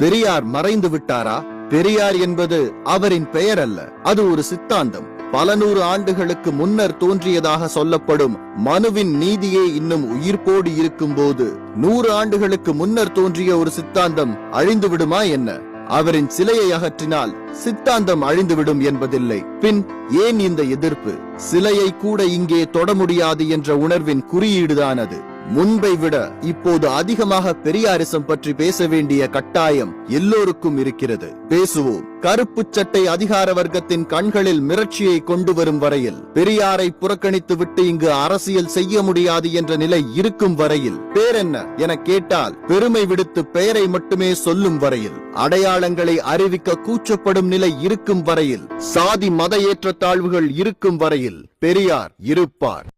பெரியார் மறைந்து விட்டாரா? பெரியார் என்பது அவரின் பெயர் அல்ல அது ஒரு சித்தாந்தம். பல நூறு ஆண்டுகளுக்கு முன்னர் தோன்றியதாக சொல்லப்படும் மனுவின் நீதியே இன்னும் உயிர்ப்போடு இருக்கும்போது நூறு ஆண்டுகளுக்கு முன்னர் தோன்றிய ஒரு சித்தாந்தம் அழிந்து விடுமா என்ன? அவரின் சிலையை அகற்றினால் சித்தாந்தம் அழிந்துவிடும் என்பதில்லை. பின் ஏன் இந்த எதிர்ப்பு? சிலையை கூட இங்கே தொட முடியாது என்ற உணர்வின் குறியீடுதான் அது முன்பை விட இப்போது அதிகமாக பெரியாரிசம் பற்றி பேச வேண்டிய கட்டாயம் எல்லோருக்கும் இருக்கிறது. பேசுவோம். கருப்பு சட்டை அதிகார வர்க்கத்தின் கண்களில் மிரட்சியை கொண்டு வரும் வரையில் பெரியாரை புறக்கணித்து விட்டு இங்கு அரசியல் செய்ய முடியாது என்ற நிலை இருக்கும் வரையில் பேரென்ன என கேட்டால் பெருமை விடுத்து பெயரை மட்டுமே சொல்லும் வரையில் அடையாளங்களை அறிவிக்க கூச்சப்படும் நிலை இருக்கும் வரையில் சாதி மத ஏற்றத்தாழ்வுகள் இருக்கும் வரையில் பெரியார் இருப்பார்.